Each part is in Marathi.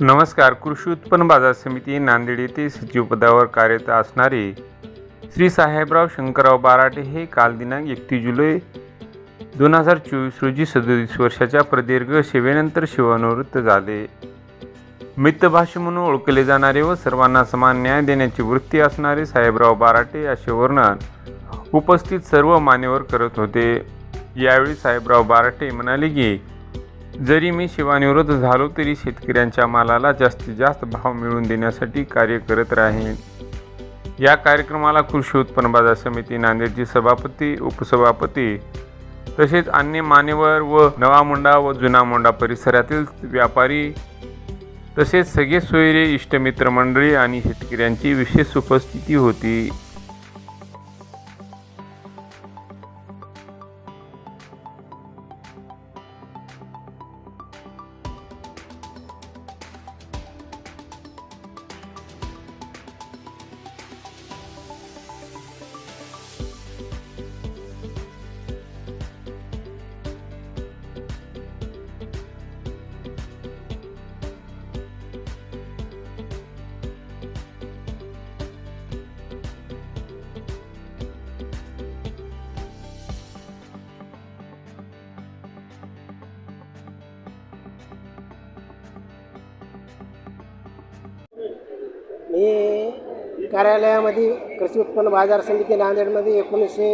नमस्कार कृषी उत्पन्न बाजार समिती नांदेड येथे सचिव पदावर कार्यरत असणारे श्री साहेबराव शंकरराव बाराटे हे काल दिनांक एकतीस जुलै दोन हजार चोवीस रोजी सदोतीस वर्षाच्या प्रदीर्घ सेवेनंतर सेवानिवृत्त झाले. मितभाषी म्हणून ओळखले जाणारे व सर्वांना समान न्याय देण्याची वृत्ती असणारे साहेबराव बाराटे असे वर्णन उपस्थित सर्व मान्यवर करत होते. यावेळी साहेबराव बाराटे म्हणाले की जरी मी सेवानिवृत्त झालो तरी शेतकऱ्यांच्या मालाला जास्तीत जास्त भाव मिळवून देण्यासाठी कार्य करत राहीन. या कार्यक्रमाला कृषी उत्पन्न बाजार समिती नांदेडचे सभापती उपसभापती तसेच अन्य मान्यवर व नवा मुंडा व जुना मुंडा परिसरातील व्यापारी तसेच सगळे सोयरे इष्टमित्र मंडळी आणि शेतकऱ्यांची विशेष उपस्थिती होती. मी कार्यालयामध्ये कृषी उत्पन्न बाजार समिती नांदेडमध्ये एकोणीसशे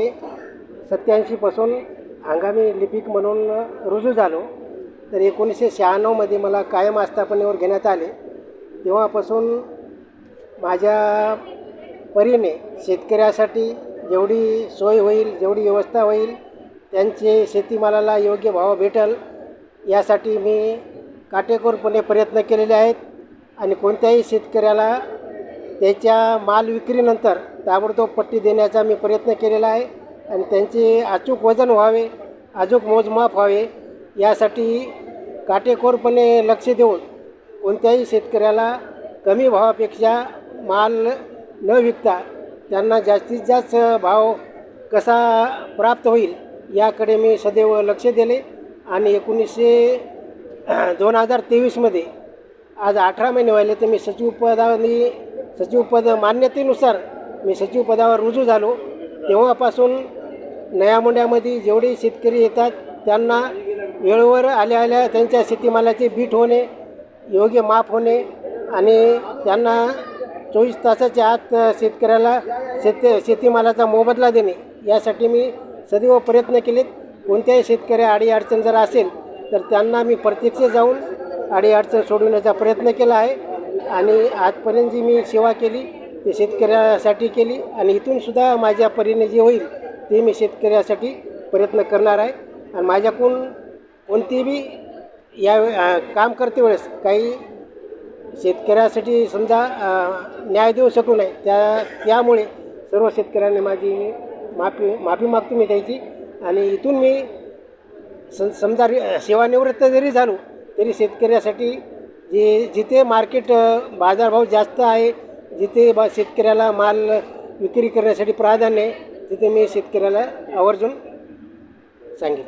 सत्याऐंशीपासून हंगामी लिपिक म्हणून रुजू झालो. तर एकोणीसशे शहाण्णवमध्ये मला कायम आस्थापनेवर घेण्यात आले. तेव्हापासून माझ्या परीने शेतकऱ्यासाठी जेवढी सोय होईल जेवढी व्यवस्था होईल त्यांचे शेतीमालाला योग्य भाव भेटेल यासाठी मी काटेकोरपणे प्रयत्न केलेले आहेत. आणि कोणत्याही शेतकऱ्याला त्याच्या माल विक्रीनंतर ताबडतोब पट्टी देण्याचा मी प्रयत्न केलेला आहे आणि त्यांचे अचूक वजन व्हावे अचूक मोजमाप व्हावे यासाठी काटेकोरपणे लक्ष देऊन कोणत्याही शेतकऱ्याला कमी भावापेक्षा माल न विकता त्यांना जास्तीत जास्त भाव कसा प्राप्त होईल याकडे मी सदैव लक्ष दिले आणि एकोणीसशे दोन हजार तेवीसमध्ये आज अठरा महिने व्हायले तर मी सचिव पदाने सचिव पद मान्यतेनुसार मी सचिवपदावर रुजू झालो. तेव्हापासून नयामुंड्यामध्ये जेवढे शेतकरी येतात त्यांना वेळेवर आल्या आल्या त्यांच्या शेतीमालाचे बीट होणे योग्य माप होणे आणि त्यांना चोवीस तासाच्या आत शेतकऱ्याला शेत शेतीमालाचा मोबदला देणे यासाठी मी सदैव प्रयत्न केलेत. कोणत्याही शेतकऱ्या अडीअडचण जर असेल तर त्यांना मी प्रत्यक्ष जाऊन अडीअडचण सोडवण्याचा प्रयत्न केला आहे. आणि आजपर्यंत जी मी सेवा केली ते शेतकऱ्यासाठी केली आणि इथूनसुद्धा माझ्या परीने जे होईल ते मी शेतकऱ्यासाठी प्रयत्न करणार आहे. आणि माझ्याकडून कोणती बी या काम करते वेळेस काही शेतकऱ्यासाठी समजा न्याय देऊ शकू नये त्या त्यामुळे सर्व शेतकऱ्यांनी माझी माफी माफी मागतो मी त्याची. आणि इथून मी सं समजा सेवानिवृत्त जरी झालो तरी शेतकऱ्यासाठी जे जिथे मार्केट बाजारभाव जास्त आहे जिथे बा शेतकऱ्याला माल विक्री करण्यासाठी प्राधान्य आहे तिथे मी शेतकऱ्याला आवर्जून सांगेन.